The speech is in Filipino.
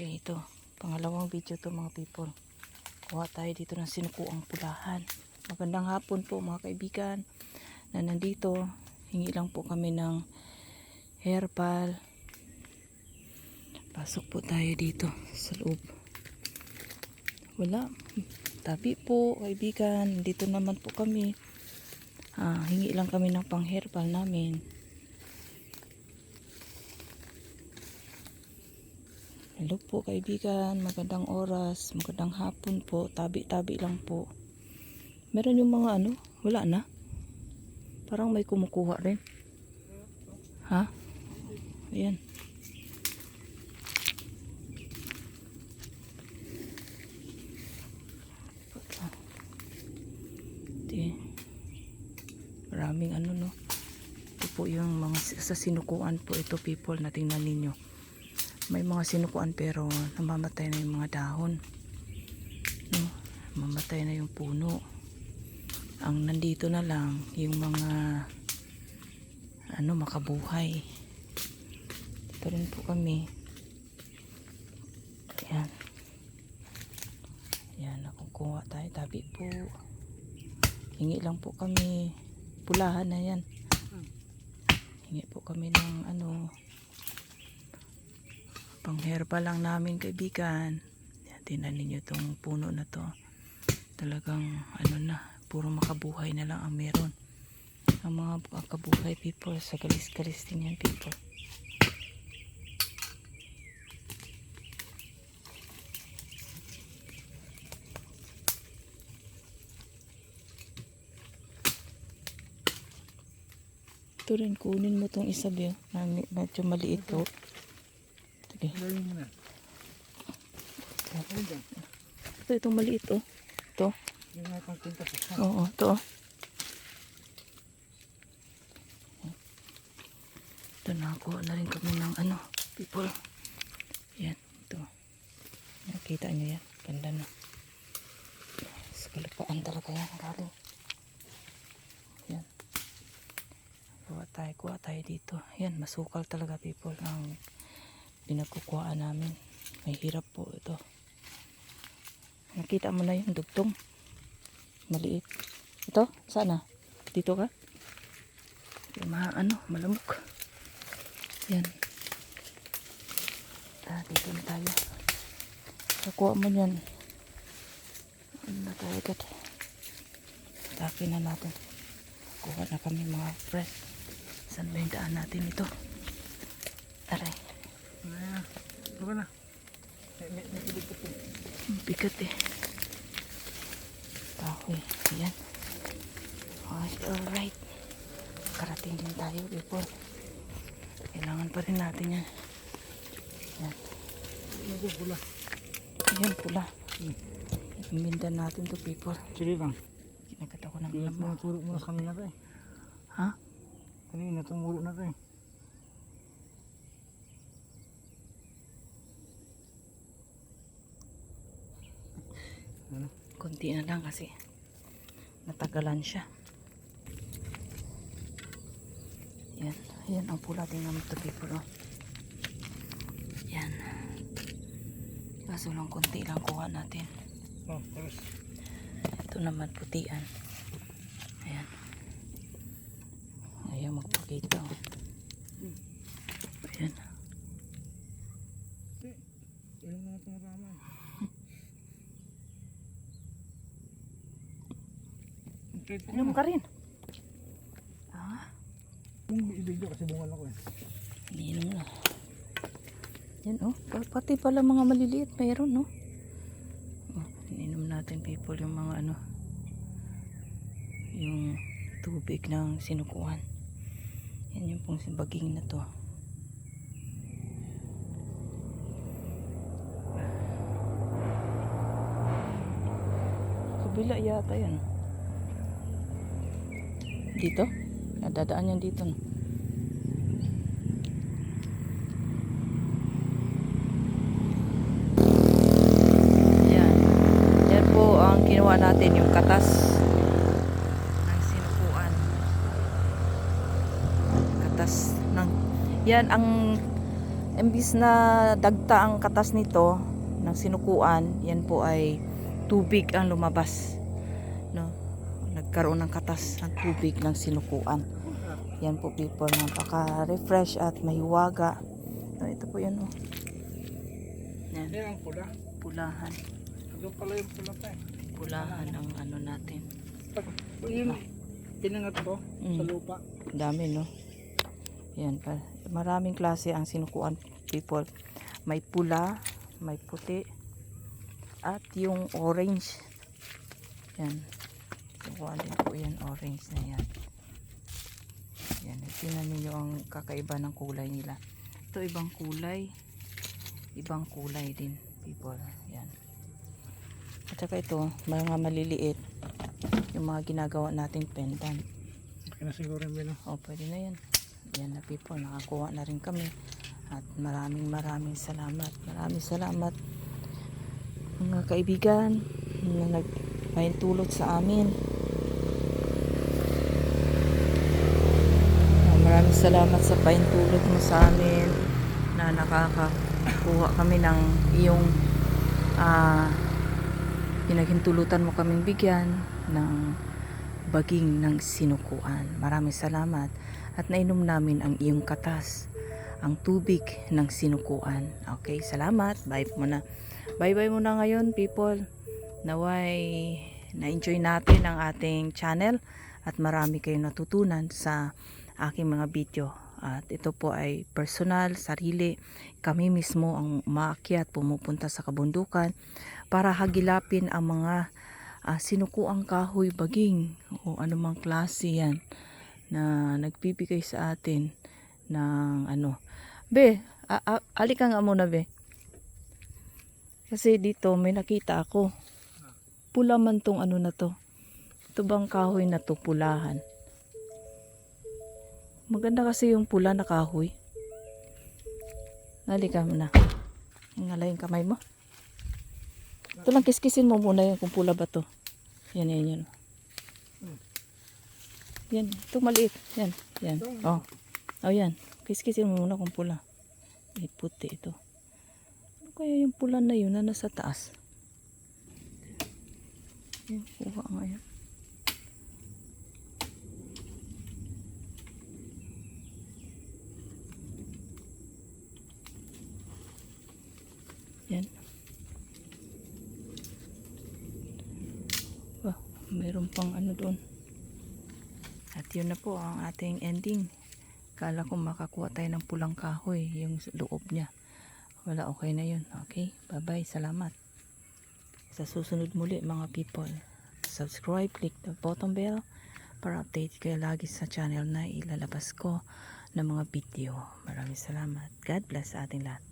Okay, ito. Pangalawang video to mga people. Kuha tayo dito ng sinukuang pulahan. Magandang hapon po mga kaibigan na nandito. Hingi lang po kami ng herbal. Pasok po tayo dito sa loob. Wala. Tabi po kaibigan. Dito naman po kami. Ah, hingi lang kami ng pang herbal namin. Hello po kaibigan, magandang oras, magandang hapon po, tabi-tabi lang po. Meron yung mga ano, wala na. Parang may kumukuha rin. Ha? Ayan. Di. Maraming ano no. Ito po yung mga sa sinukuan po ito people na tingnan ninyo may mga sinukuan pero namamatay na yung mga dahon. No? mamatay na yung puno. Ang nandito na lang yung mga ano makabuhay. Ito rin po kami. Yan yan nakukuha tayo. Tabi po. Hingi lang po kami. Pulahan na yan. Hingi po kami ng ano pang herbal lang namin kaibigan. Yan, tingnan ninyo itong puno na to. Talagang ano na puro makabuhay na lang ang meron. Ang mga makabuhay people sa galis-galis din yan people. Ito rin kunin mo tong isa Bill medyo maliit to Dyan. Ito, itong maliit oh. Ito. Oo, ito oh. Ito, nakakuha na rin kami ng ano, people. Yan, ito. Nakita nyo yan. Ganda na. Sa kalupaan talaga yan. Galing. Yan. Kuha tayo, kuha tayo dito. Yan, masukal talaga people ang pinagkukuhaan namin. May hirap po ito. Nakita mo na yung dugtong. Maliit. Ito? Sana? Dito ka? Yung mga ano, malamok. Yan. Ah, dito na tayo. Kakuha mo yan. Ano na tayo agad. Tapin na natin. Kuha na kami mga friend. Saan ba yung daan natin ito? Aray. Ayan. Buka na. May, may, po. Ang bigat eh. Okay, ayan. Okay, alright. Karating din tayo before. Kailangan pa rin natin yan. Yan. Medyo pula. Ayan, pula. Imindan natin to people. Sige lang. Kinagat ako ng lamang. ang turo mo na kanina to eh. Ha? Kanina tumuro na to eh. Kunti na lang kasi natagalan siya. Yan. Yan ang pula din naman to people. Oh. Yan. Kaso lang kunti lang kuha natin. Oh. Ito naman putian. Ayan. Ayaw magpakita. Oh. Ayan. Ilang mga tumatama. Trade ko Inom ka rin. Ah, Kung ibigyo kasi bungal ako eh. ininom na. Yan oh. Pa- Pati pala mga maliliit mayroon no. Oh, ininom natin people yung mga ano. Yung tubig ng sinukuan. Yan yung pong baging na to. Kabila yata yan. Dito? Nadadaan yan dito. Yan. Yan po ang kinuha natin yung katas ng sinukuan. Katas ng yan ang imbis na dagta ang katas nito ng sinukuan, yan po ay tubig ang lumabas. No? Nagkaroon ng katas ng tubig ng sinukuan. Yan po people, napaka-refresh at mahiwaga. No, ito po yan oh. Yan, Yan ang pula. pulahan. Doon pala yung pula pa eh. Pulahan ang ano natin. Pag yun, pinangat ko sa Mm. lupa. Dami, no? Yan pa. Maraming klase ang sinukuan people. May pula, may puti, at yung orange. Yan. Sinukuan din po yan, orange na yan. Yan. Tingnan ninyo ang kakaiba ng kulay nila. Ito ibang kulay. Ibang kulay din, people. Yan. At saka ito, mga maliliit. Yung mga ginagawa nating pendant. Okay na siguro yung bino. O, pwede na yan. Yan na people, nakakuha na rin kami. At maraming maraming salamat. Maraming salamat mga kaibigan na nagpahintulot sa amin. Ah, Maraming salamat sa pahintulot mo sa amin na nakakakuha kami ng iyong ah pinaghintulutan mo kaming bigyan ng baging ng sinukuan. Maraming salamat at nainom namin ang iyong katas, ang tubig ng sinukuan. Okay, salamat. Bye muna. Bye-bye muna ngayon, people. Naway na-enjoy natin ang ating channel at marami kayong natutunan sa aking mga video. At ito po ay personal, sarili. Kami mismo ang umaakyat, pumupunta sa kabundukan para hagilapin ang mga ah, sinukuang kahoy baging o anumang klase yan na nagbibigay sa atin ng ano. Be, alika nga muna be. Kasi dito may nakita ako. Pula man tong ano na to. Ito bang kahoy na to pulahan? Maganda kasi yung pula na kahoy. Halika muna. Ngalay yung kamay mo. Ito lang kiskisin mo muna yun kung pula ba to. Yan, yan, yan. Yan, ito maliit. Yan, yan. Oh. Oh, yan. Kiskisin mo muna kung pula. May puti ito. Ano kaya yung pula na yun na nasa taas? Yan, kuha nga yan. Yan. Wow, meron pang ano doon. At yun na po ang ating ending. Kala ko makakuha tayo ng pulang kahoy, yung loob niya. Wala, okay na yun. Okay, bye-bye, salamat. Sa susunod muli mga people, subscribe, click the button bell para update kayo lagi sa channel na ilalabas ko ng mga video. Maraming salamat. God bless sa ating lahat.